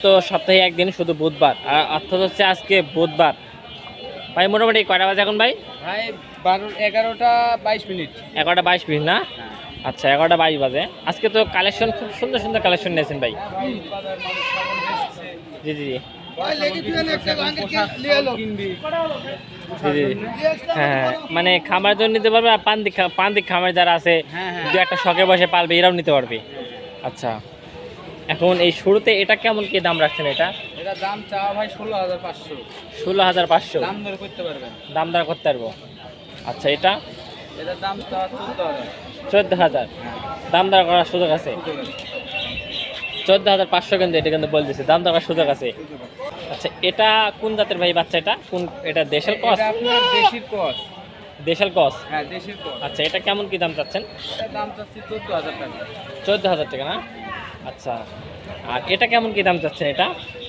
তো সপ্তাহে একদিন শুধু বুধবার আর অর্থাৎ হচ্ছে আজকে বুধবার। ভাই মোটামুটি কয়টা বাজে এখন ভাই? ভাই বারো এগারোটা বাইশ মিনিট। এগারোটা বাইশ মিনিট না? আচ্ছা এগারোটা বাইশ বাজে। আজকে তো কালেকশন খুব সুন্দর সুন্দর কালেকশন নিয়েছেন ভাই। জি জি জি। কিনবি। জি জি। হ্যাঁ হ্যাঁ। মানে খামার জন্য নিতে পারবে আর পান্দিক খা- পান্দিক খামার যারা আছে হ্যাঁ, হ্যাঁ। দু একটা শখে বসে পালবে এরাও নিতে পারবে। আচ্ছা। এখন এই শুরুতে এটা কেমন কি দাম রাখছেন এটা? এটা দাম চাওয়া ভাই ষোলো হাজার পাঁচশো। ষোলো হাজার পাঁচশো। দাম দর করতে পারবেন। দাম দর করতে পারব। আচ্ছা এটা? এটার দাম চাওয়া চোদ্দ হাজার। চোদ্দ হাজার। দাম দর করার সুযোগ আছে? চোদ্দ হাজার পাঁচশো কিন্তু এটা কিন্তু বলতেছে। দাম দর করার সুযোগ আছে? আচ্ছা এটা কোন জাতের ভাই বাচ্চা এটা? কোন এটা দেশের কস এটা আপনার দেশির কস দেশের কস হ্যাঁ দেশির কস আচ্ছা এটা কেমন কি দাম চাচ্ছেন? দাম চাচ্ছি চোদ্দ হাজার টাকা। চোদ্দ হাজার টাকা না? আচ্ছা আর এটা কেমন কি দাম চাচ্ছেন এটা?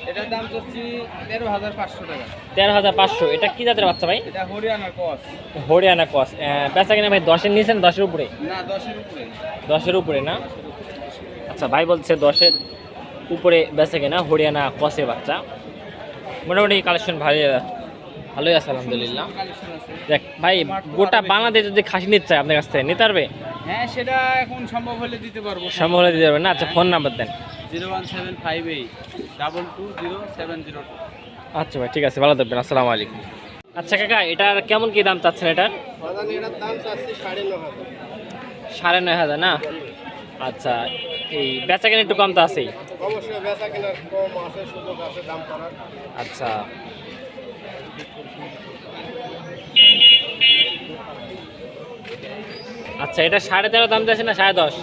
এটার দাম চাচ্ছি তেরো হাজার পাঁচশো টাকা। তেরো হাজার পাঁচশো। এটা কি জাতের বাচ্চা ভাই? এটা হরিয়ানার কস হরিয়ানা কস বেচা কিনা ভাই দশের নিয়েছেন দশের উপরে? না দশের উপরে। দশের উপরে না? আচ্ছা ভাই বলছে দশের উপরে বেচে কিনা হরিয়ানা কসে বাচ্চা। মোটামুটি কালেকশন ভালোই ভালোই আছে আলহামদুলিল্লাহ। দেখ ভাই গোটা বাংলাদেশ যদি খাসি নিতে চায় আপনার কাছ থেকে নিতে পারবে? হ্যাঁ সেটা এখন সম্ভব হলে দিতে পারব। সম্ভব হলে দিতে পারবে না? আচ্ছা ফোন নাম্বার দেন। Zero one seven five eight double two zero seven zero two আচ্ছা ভাই ঠিক আছে ভালো থাকবেন আসসালামু আলাইকুম। আচ্ছা কাকা এটার কেমন কি দাম চাচ্ছেন এটার? এটার দাম চাচ্ছি সাড়ে নয় হাজার। না? আচ্ছা এই বেচা কেনা একটু কম তো আছেই। অবশ্যই বেচা কেনার কম আছে সুযোগ আছে দাম করার আচ্ছা আচ্ছা এটা সাড়ে তেরো দাম যাচ্ছে না সাড়ে দশ?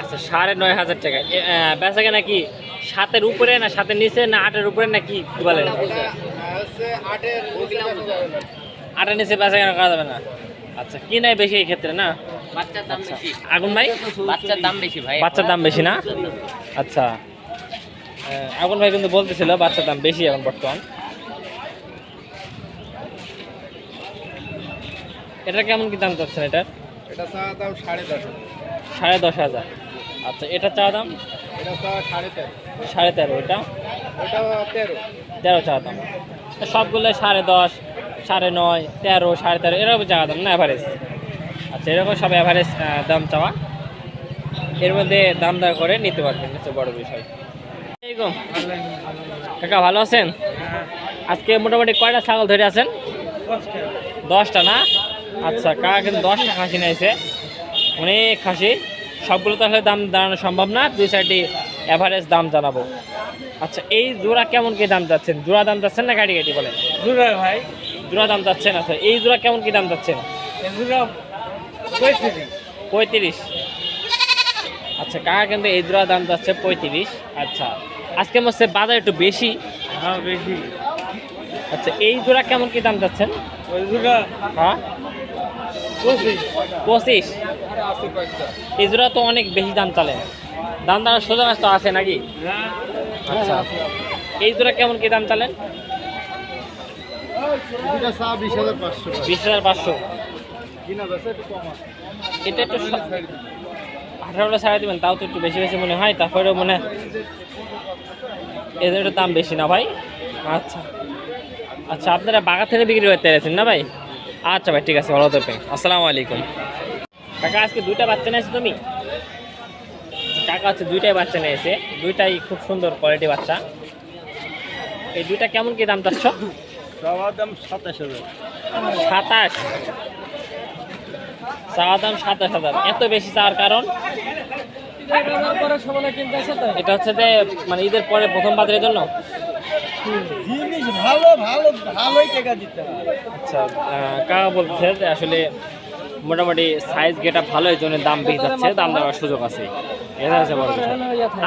আচ্ছা সাড়ে নয় হাজার টাকা। বেচা কেনা কি সাতের উপরে না সাতের নিচে না আটের উপরে না কি বলেন? আটের নিচে বেচা যাবে না। আটের নিচে বেচা কেনা করা যাবে না। আচ্ছা কি নাই বেশি এই ক্ষেত্রে না? বাচ্চার দাম আচ্ছা বেশি। আগুন ভাই? বাচ্চার দাম বেশি ভাই বাচ্চার দাম বেশি না? আচ্ছা আগুন ভাই কিন্তু বলতেছিল বাচ্চার দাম বেশি এখন বর্তমান। এটা কেমন কি দাম চাচ্ছেন এটার এটা চা দাম সাড়ে দশ সাড়ে দশ হাজার। আচ্ছা এটা চা দাম? এটা চা সাড়ে তেরো। সাড়ে তেরো এটা? ওটা তেরো। তেরো চা দাম। সবগুলো সাড়ে দশ সাড়ে নয় তেরো সাড়ে তেরো এরকম চা দাম না অ্যাভারেজ আচ্ছা এরকম সব অ্যাভারেজ দাম চাওয়া। এর মধ্যে দাম দর করে নিতে পারবেন হচ্ছে বড় বিষয়। কাকা ভালো আছেন? আজকে মোটামুটি কয়টা ছাগল ধরে আছেন? দশটা না? আচ্ছা কাকা কিন্তু দশটা খাসি নিয়েছে। অনেক খাসি। সবগুলো তো আসলে দাম দাঁড়ানো সম্ভব না। দুই সাইডে অ্যাভারেজ দাম জানাব। আচ্ছা এই জোড়া কেমন কি দাম যাচ্ছেন? জোড়া দাম যাচ্ছেন না গাড়ি গাড়ি বলেন? দুরা ভাই। জোড়া দাম যাচ্ছেন? আচ্ছা এই জোড়া কেমন কি দাম যাচ্ছেন? পঁয়ত্রিশ। আচ্ছা কাকা কিন্তু এই জোড়া দাম যাচ্ছে পঁয়ত্রিশ। আচ্ছা আজকে হচ্ছে বাজার একটু বেশি। হ্যাঁ বেশি। আচ্ছা এই জোড়া কেমন কি দাম যাচ্ছেন? ওই হ্যাঁ? পঁচিশ। এই জোড়া তো অনেক বেশি দাম চলে। দাম দাম সোজা মাছ তো আছে নাকি? আচ্ছা। এই জোড়া কেমন কি দাম চালেন বিশ হাজার পাঁচশো। এটা একটু আঠারোটা ছাড়া দিবেন তাও তো একটু বেশি বেশি মনে হয় তারপরেও মনে এদের দাম বেশি না ভাই? আচ্ছা। আচ্ছা আপনারা বাগা থেকে বিক্রি করতে পেরেছেন না ভাই? আচ্ছা ভাই ঠিক আছে ভালো থাকবেন। আসসালামু আলাইকুম। কাকা আজকে দুইটা বাচ্চা নিয়েছো তুমি? কাকা হচ্ছে দুইটাই বাচ্চা নিয়েছে দুইটাই খুব সুন্দর কোয়ালিটি বাচ্চা। এই দুইটা কেমন কি দাম চাচ্ছ? সবার দাম সাতাশ হাজার। সাতাশ? চাওয়া দাম সাতাশ হাজার। এত বেশি চাওয়ার কারণ? এটা হচ্ছে যে মানে ঈদের পরে প্রথম বাজারের জন্য? জিনিস ভালো ভালো ভালোই টাকা দিতে আচ্ছা বলছে যে আসলে মোটামুটি সাইজ গেটা ভালো এই জন্য দাম বেশি যাচ্ছে দাম দেওয়ার সুযোগ আছে। এটা হচ্ছে বড়।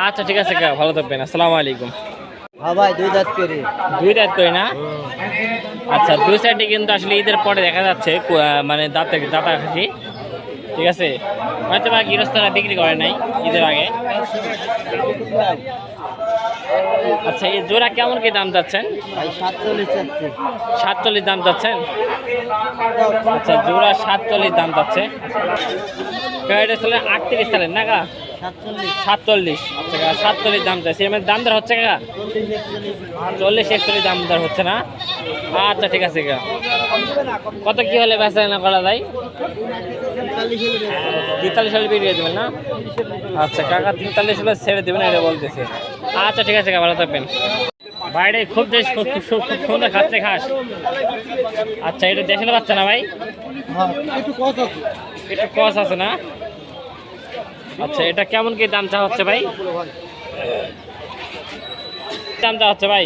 আচ্ছা ঠিক আছে কাকা ভালো থাকবেন আসসালামু আলাইকুম। হ্যাঁ ভাই দুই দাঁত করে। দুই দাঁত করে না? আচ্ছা দুই সাইডে কিন্তু আসলে ঈদের পরে দেখা যাচ্ছে মানে দাঁতে দাঁতা খাসি ঠিক আছে? হয়তো বা গৃহস্থরা বিক্রি করে নাই ঈদের আগে। আচ্ছা এই জোড়া কেমন কি দাম যাচ্ছেন? সাতচল্লিশ দাম যাচ্ছেন আচ্ছা জোড়া সাতচল্লিশ দাম যাচ্ছে। এটা চলে আটত্রিশ সালের না গা সাতচল্লিশ। আচ্ছা সাতচল্লিশ দাম চাইছে এর মধ্যে দাম দর হচ্ছে কাকা? চল্লিশ একচল্লিশ। দাম দর হচ্ছে না? আচ্ছা ঠিক আছে কাকা। কত কি হলে বেচা কেনা করা যায়? তেতাল্লিশ হলে বেরিয়ে দেবেন না? আচ্ছা কাকা তেতাল্লিশ হলে ছেড়ে দেবেন এটা বলতেছে। আচ্ছা ঠিক আছে, ভালো থাকবেন। বাইরে খুব দেশ, খুব খুব সুন্দর খাচ্ছে ঘাস। আচ্ছা এটা দেখাতে পাচ্ছে না ভাই? একটু কস আছে না? আচ্ছা এটা কেমন কি দাম চা হচ্ছে ভাই? দাম চা হচ্ছে ভাই?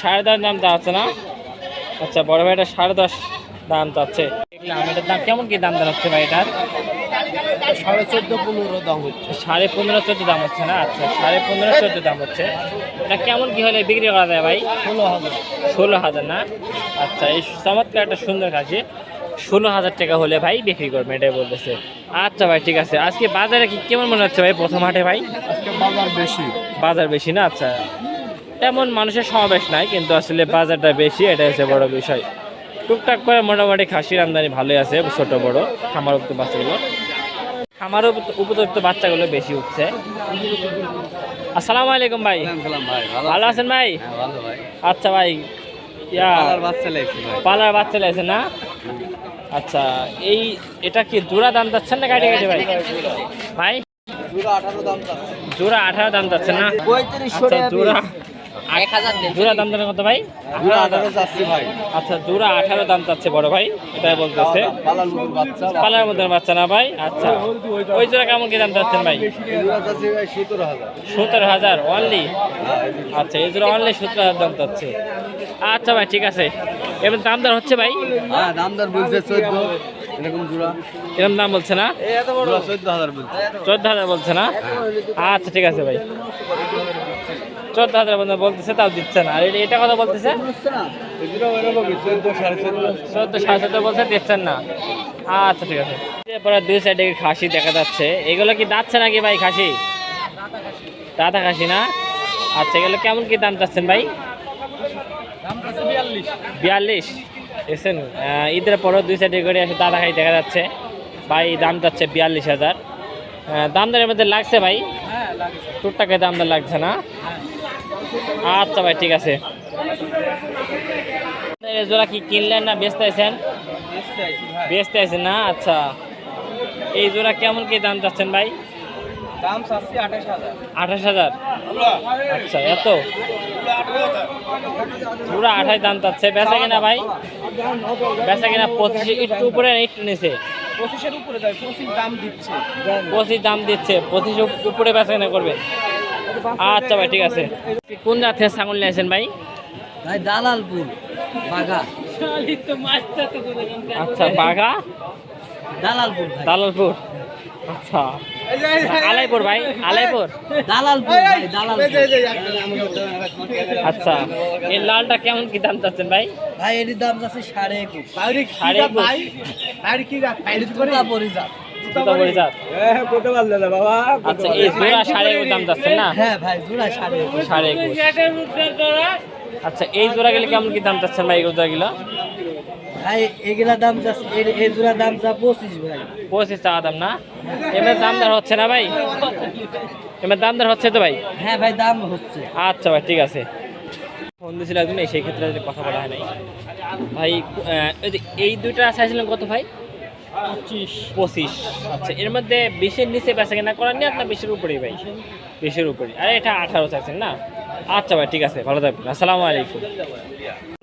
সাড়ে দশ দাম চা হচ্ছে না? আচ্ছা বড় ভাই এটা সাড়ে দশ দাম চাচ্ছে। এটার দাম কেমন কি দাম দাম হচ্ছে ভাই এটার? সাড়ে চোদ্দ পনেরো দাম হচ্ছে। সাড়ে পনেরো চোদ্দ দাম হচ্ছে না? আচ্ছা সাড়ে পনেরো চোদ্দ দাম হচ্ছে। এটা কেমন কি হলে বিক্রি করা যায় ভাই? ষোলো হাজার। ষোলো হাজার না? আচ্ছা এই চমৎকার একটা সুন্দর খাসি। ষোলো হাজার টাকা হলে ভাই বিক্রি করবে এটাই বলতেছে। আচ্ছা ভাই ঠিক আছে। আজকে বাজারে কি কেমন মনে হচ্ছে ভাই প্রথম হাটে ভাই? আজকে বাজার বেশি। বাজার বেশি না? আচ্ছা। তেমন মানুষের সমাবেশ নাই কিন্তু আসলে বাজারটা বেশি এটা হচ্ছে বড় বিষয়। টুকটাক করে মোটামুটি খাসির আমদানি ভালোই আছে ছোট বড় খামার উপযুক্ত বাচ্চাগুলো উপ- উপযুক্ত বাচ্চাগুলো বেশি উঠছে। আসসালামু আলাইকুম ভাই। ভালো আছেন? ভাই? হ্যাঁ ভাই। আচ্ছা ভাই পালার বাচ্চা লাগছে না? আচ্ছা এই এটা কি জোড়া দাম যাচ্ছেন না কাটে কাটে ভাই? ভাই জোড়া আঠারো দাম যাচ্ছে না? আচ্ছা জোড়া জোড়া দাম কত ভাই? আচ্ছা জোড়া আঠারো দাম চাচ্ছে বড় ভাই এটাই বলতেছে। পালার বাচ্চা মধ্যে বাচ্চা না ভাই? আচ্ছা ওই জোড়া কেমন কি দাম চাচ্ছেন ভাই? সতেরো হাজার। অনলি আচ্ছা এই জোড়া অনলি সতেরো হাজার দাম চাচ্ছে। আচ্ছা ভাই ঠিক আছে। এবার দাম দর হচ্ছে ভাই? হ্যাঁ দাম দর বলছে চোদ্দ এরকম জোড়া। এরকম দাম বলছে না? চোদ্দ হাজার বলছে না? আচ্ছা ঠিক আছে ভাই। চোদ্দ হাজার পর্যন্ত বলতেছে তাও দিচ্ছে না। আর এটা- কথা বলতেছে? চোদ্দ সাড়ে চোদ্দ বলছে দিচ্ছেন না। আচ্ছা ঠিক আছে। এরপরে দুই সাইডে খাসি দেখা যাচ্ছে। এগুলো কি দাচ্ছে নাকি ভাই খাসি? দাদা খাসি না? আচ্ছা এগুলো কেমন কি দাম চাচ্ছেন ভাই? বিয়াল্লিশ। দেখছেন? ঈদের পরেও দুই সাইডে করে এসে দাদা খাই দেখা যাচ্ছে। ভাই দাম যাচ্ছে বিয়াল্লিশ হাজার। দাম দরের মধ্যে লাগছে ভাই? টুকটাকে দাম দর লাগছে না? আচ্ছা ভাই ঠিক আছে। এই জোড়া কি কিনলেন না বেচতে আছেন বেচতে আছেন না? আচ্ছা। এই জোড়া কেমন কি দাম চাচ্ছেন ভাই? দাম চাচ্ছি আঠাশ হাজার। আচ্ছা এত? পুরো আঠাশ দাম চাচ্ছে। বেচা কিনা ভাই? বেচা কিনা পঁচিশে একটু উপরে না একটু নিচে? পঁচিশের উপরে পঁচিশ দাম দিচ্ছে। পঁচিশ দাম দিচ্ছে পঁচিশ উপরে বেচা কিনা করবে? আচ্ছা ভাই ঠিক আছে। কোন জাতের ছাগল নিয়েছেন ভাই? ভাই দালালপুর বাগা আচ্ছা বাঘা? দালালপুর দালালপুর। আচ্ছা। আলাইপুর ভাই আলাইপুর? দালালপুর আচ্ছা। এই লালটা কেমন কি দাম চাচ্ছেন ভাই? ভাই এটির দাম যাচ্ছে সাড়ে একুশ। সাড়ে একুশ। যাত। আচ্ছা এই জোড়া সাড়ে একুশ দাম যাচ্ছেন না? হ্যাঁ ভাই জোড়া সাড়ে একুশ। সাড়ে একুশ। আচ্ছা এই জোড়া গেলে কেমন কি দাম চাচ্ছেন ভাই এই জোড়া গুলো ভাই এগুলা দাম যাচ্ছে এই জোড়া দাম যা পঁচিশ ভাই। পঁচিশ টাকা দাম না? এবার দাম দর হচ্ছে না ভাই? এবার দাম দর হচ্ছে তো ভাই? হ্যাঁ ভাই দাম হচ্ছে। আচ্ছা ভাই ঠিক আছে। ফোন দিয়েছিল একদম সেই ক্ষেত্রে কথা বলা হয় নাই। ভাই এই যে এই দুইটা চাইছিলেন কত ভাই? পঁচিশ। পঁচিশ। আচ্ছা এর মধ্যে বিশের নিচে বেচা কেনা করার নেই আপনার বিশের উপরেই ভাই? বিশের উপরে আরে এটা আঠারো চাইছেন না? আচ্ছা ভাই ঠিক আছে ভালো থাকবেন। আসসালামু আলাইকুম।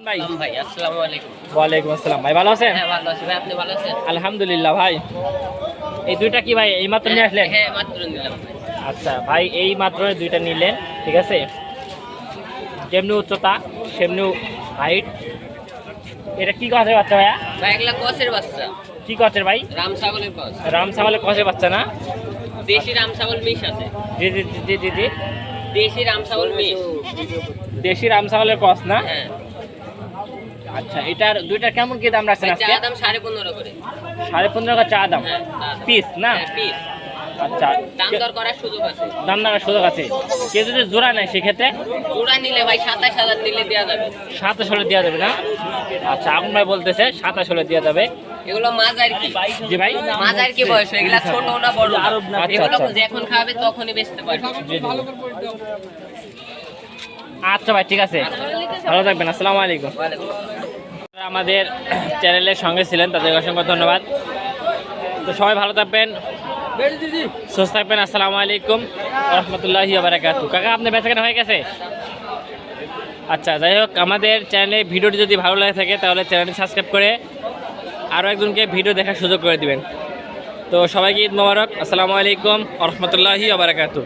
ভাই ভাই আসসালামু আলাইকুম। ওয়ালাইকুম আসসালাম। ভাই ভালো আছেন? হ্যাঁ ভালো আছি ভাই আপনি ভালো আছেন? আলহামদুলিল্লাহ ভাই। এই দুইটা কি ভাই এই মাত্র নিয়ে আসলেন? হ্যাঁ মাত্র নিলাম। আচ্ছা ভাই এই মাত্র দুইটা নিলেন ঠিক আছে? যেমনি উচ্চতা সেমনি হাইট এটা কি বাচ্চা ভাইয়া? ভাই এগুলা কসের বাচ্চা। কি কচের ভাই? রাম ছাগলের কস রাম ছাগলের কচের বাচ্চা না? দেশি রাম ছাগল মিশ আছে। জি জি জি, জি দেশি রাম ছাগল মিশ। দেশি রাম ছাগলের কচ না? হ্যাঁ। আচ্ছা এটার দুইটার কেমন কি দাম রাখছেন আজকে? দাম সাড়ে পনেরো করে। সাড়ে পনেরো টাকা চা দাম? হ্যাঁ পিস না? হ্যাঁ, আচ্ছা। দাম দর করার সুযোগ আছে। দাম সুযোগ আছে। কেউ যদি জোড়া নেয় সেক্ষেত্রে? জোড়া নিলে ভাই সাতাশ হাজার নিলে দেওয়া যাবে। সাতাশ হলে দেওয়া যাবে না? আচ্ছা আগুন ভাই বলতেছে সাতাশ হলে দেওয়া যাবে। এগুলো মাঝার কি? জি ভাই। মাঝার কি বয়স? এগুলা ছোট না বড়? না। আচ্ছা, এগুলো আচ্ছা। যখন খাবে তখনই বেচতে পারবে। আচ্ছা ভাই ঠিক আছে। ভালো থাকবেন আসসালামু আলাইকুম। আমাদের চ্যানেলের সঙ্গে ছিলেন তাদের অসংখ্য ধন্যবাদ। তো সবাই ভালো থাকবেন সুস্থ থাকবেন আসসালামু আলাইকুম রহমতুল্লাহি বারাকাতু কাকা আপনার বেচাকেনা হয়ে গেছে? আচ্ছা যাই হোক আমাদের চ্যানেলে ভিডিওটি যদি ভালো লাগে থাকে তাহলে চ্যানেলটি সাবস্ক্রাইব করে আরও একজনকে ভিডিও দেখার সুযোগ করে দিবেন। তো সবাইকে ঈদ মোবারক। আসসালামু আলাইকুম রহমতুল্লাহি বারাকাতু